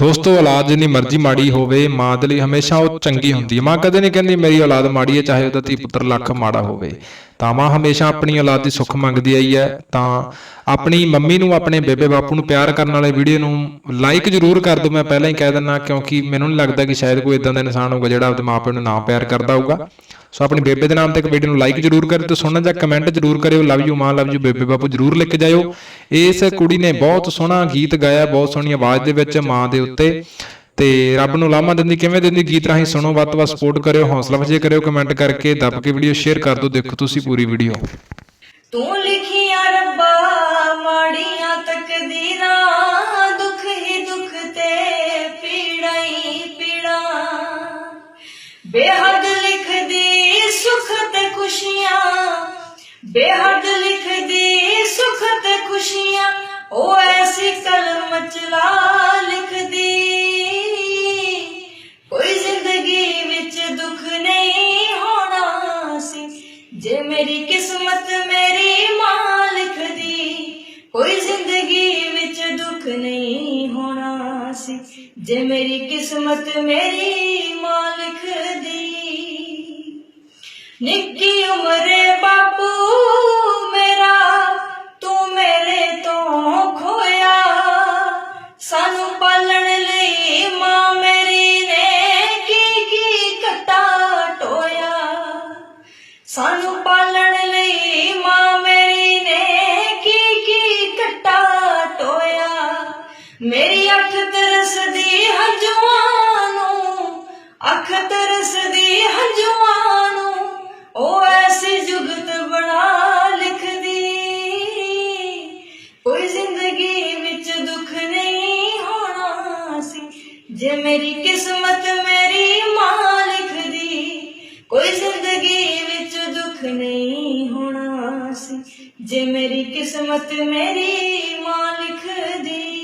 ਦੋਸਤੋ, ਔਲਾਦ ਜਿੰਨੀ ਮਰਜ਼ੀ ਮਾੜੀ ਹੋਵੇ, ਮਾਂ ਦੇ ਲਈ ਹਮੇਸ਼ਾ ਉਹ ਚੰਗੀ ਹੁੰਦੀ ਹੈ। ਮਾਂ ਕਦੇ ਨਹੀਂ ਕਹਿੰਦੀ, ਮੇਰੀ ਔਲਾਦ ਮਾੜੀ ਹੈ, ਚਾਹੇ ਉਹਦਾ ਧੀ ਪੁੱਤਰ ਲੱਖ ਮਾੜਾ ਹੋਵੇ। ਤਾਂ ਮਾਂ ਹਮੇਸ਼ਾ ਆਪਣੀ ਔਲਾਦ ਦੀ ਸੁੱਖ ਮੰਗਦੀ ਆਈ ਹੈ। ਤਾਂ ਆਪਣੀ ਮੰਮੀ ਨੂੰ, ਆਪਣੇ ਬੇਬੇ ਬਾਪੂ ਨੂੰ ਪਿਆਰ ਕਰਨ ਵਾਲੇ ਵੀਡੀਓ ਨੂੰ ਲਾਈਕ ਜ਼ਰੂਰ ਕਰ ਦਿਓ। ਮੈਂ ਪਹਿਲਾਂ ਹੀ ਕਹਿ ਦਿੰਦਾ, ਕਿਉਂਕਿ ਮੈਨੂੰ ਨਹੀਂ ਲੱਗਦਾ ਕਿ ਸ਼ਾਇਦ ਕੋਈ ਇਦਾਂ ਦਾ ਇਨਸਾਨ ਹੋਊਗਾ ਜਿਹੜਾ ਆਪਣੇ ਮਾਪਿਆਂ ਨੂੰ ਨਾ ਪਿਆਰ ਕਰਦਾ ਹੋਊਗਾ। ਸੋ ਆਪਣੀ ਬੇਬੇ ਦੇ ਨਾਮ ਤੇ ਇੱਕ ਵੀਡੀਓ ਨੂੰ ਲਾਈਕ ਜ਼ਰੂਰ ਕਰਿਓ ਤੇ ਸੁਣਨ ਜਾਂ ਕਮੈਂਟ ਜ਼ਰੂਰ ਕਰਿਓ ਲਵ ਯੂ ਮਾਂ ਲਵ ਯੂ ਬੇਬੇ, ਬਾਪੂ ਜ਼ਰੂਰ ਲਿਖ ਕੇ ਜਾਇਓ। ਇਸ ਕੁੜੀ ਨੇ ਬਹੁਤ ਸੋਹਣਾ ਗੀਤ ਗਾਇਆ, ਬਹੁਤ ਸੋਹਣੀ ਆਵਾਜ਼ ਦੇ ਵਿੱਚ ਮਾਂ ਦੇ ਉੱਤੇ। ਤੇ ਰੱਬ ਨੂੰ ਲਾਮਾ ਦਿੰਦੀ, ਕਿਵੇਂ ਦਿੰਦੀ? ਗੀਤ ਰਾਹੀਂ ਸੁਣੋ, ਵੱਧ ਤੋਂ ਵੱਧ ਸਪੋਰਟ ਕਰਿਓ, ਹੌਸਲਾ ਅਫਜ਼ਾਈ ਕਰਿਓ ਕਮੈਂਟ ਕਰਕੇ ਦੱਬ ਕੇ ਵੀਡੀਓ ਸ਼ੇਅਰ ਕਰ ਦਿਓ, ਦੇਖੋ ਤੁਸੀਂ ਪੂਰੀ ਵੀਡੀਓ ਤੂੰ ਲਿਖੀਆਂ ਰੱਬਾ, ਮਾੜੀਆਂ ਤਕਦੀਰਾਂ, ਦੁੱਖ ਹੀ ਦੁੱਖ ਤੇ ਪੀੜਾਂ ਹੀ ਬੇਹੱਦ ਲਿਖਦੀ ਸੁਖ ਤੇ ਖੁਸ਼ੀਆਂ। ਬੇਹੱਦ ਲਿਖਦੀ ਸੁਖ ਤੇ ਖੁਸ਼ੀਆਂ। ਉਹ ਐਸੀ ਕਲਮ ਚਲਾ ਲਿਖਦੀ। ਕੋਈ ਜ਼ਿੰਦਗੀ ਵਿੱਚ ਦੁੱਖ ਨਹੀਂ ਹੋਣਾ ਸੀ। ਜੇ ਮੇਰੀ ਕਿਸਮਤ ਮੇਰੀ ਮਾਂ ਲਿਖਦੀ, ਕੋਈ ਜ਼ਿੰਦਗੀ ਵਿੱਚ ਦੁੱਖ ਨਹੀਂ ਹੋਣਾ ਸੀ। ਜੇ ਮੇਰੀ ਕਿਸਮਤ ਮੇਰੀ ਮਾਂ ਲਿਖਦੀ। ਨਿੱਕੀ ਉਮਰੇ ਬਾਪੂ ਮੇਰਾ, ਤੂੰ ਮੇਰੇ ਤੋਂ ਖੋਇਆ। ਸਾਨੂੰ ਪਾਲਣ ਲਈ ਮਾਂ ਮੇਰੀ ਨੇ ਕੀ ਕੀ ਕਟਾ ਟੋਇਆ। ਸਾਨੂੰ ਪਾਲਣ ਲਈ ਮਾਂ ਮੇਰੀ ਨੇ ਕੀ ਕੀ ਕਟਾ ਟੋਇਆ। ਮੇਰੀ ਅੱਖ ਤਰਸਦੀ ਹੰਝੂਆਂ ਨੂੰ, ਅੱਖ ਤਰਸਦੀ ਹੰਝੂਆਂ ਜੇ ਮੇਰੀ ਕਿਸਮਤ ਮੇਰੀ ਮਾਂ ਦੀ ਕੋਈ ਜ਼ਿੰਦਗੀ ਵਿੱਚ ਦੁੱਖ ਨਹੀਂ ਹੋਣਾ ਸੀ। ਜੇ ਮੇਰੀ ਕਿਸਮਤ ਮੇਰੀ ਮਾਂ ਦੀ